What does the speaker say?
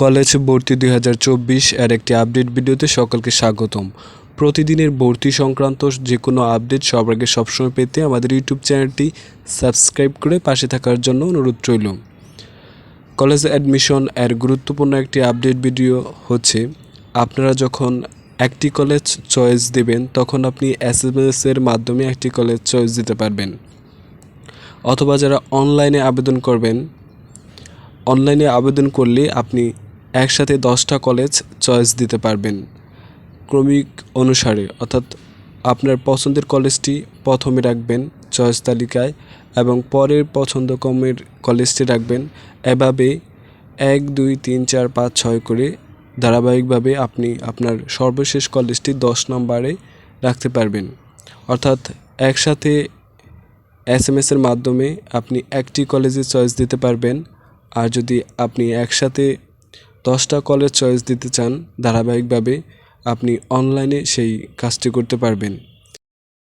College ভর্তি দুই হাজার চব্বিশ এর একটি আপডেট ভিডিওতে সকলকে স্বাগতম। প্রতিদিনের ভর্তি সংক্রান্ত যে কোনো আপডেট সবার আগে সবসময় পেতে আমাদের ইউটিউব চ্যানেলটি সাবস্ক্রাইব করে পাশে থাকার জন্য অনুরোধ রইল। কলেজ অ্যাডমিশন এর গুরুত্বপূর্ণ একটি আপডেট ভিডিও হচ্ছে, আপনারা যখন একটি কলেজ চয়েস দেবেন, তখন আপনি এস এর মাধ্যমে একটি কলেজ চয়েস দিতে পারবেন। অথবা যারা অনলাইনে আবেদন করবেন, অনলাইনে আবেদন করলে আপনি একসাথে দশটা কলেজ চয়েস দিতে পারবেন। ক্রমিক অনুসারে, অর্থাৎ আপনার পছন্দের কলেজটি প্রথমে রাখবেন চয়েস তালিকায় এবং পরের পছন্দক্রমের কলেজটি রাখবেন। এভাবে এক, দুই, তিন, চার, পাঁচ, ছয় করে ধারাবাহিকভাবে আপনি আপনার সর্বশেষ কলেজটি দশ নম্বরে রাখতে পারবেন। অর্থাৎ একসাথে এস এম এসের মাধ্যমে আপনি একটি কলেজে চয়েস দিতে পারবেন। আর যদি আপনি একসাথে দশটা কলের চয়েস দিতে চান ধারাবাহিকভাবে আপনি অনলাইনে সেই কাজটি করতে পারবেন।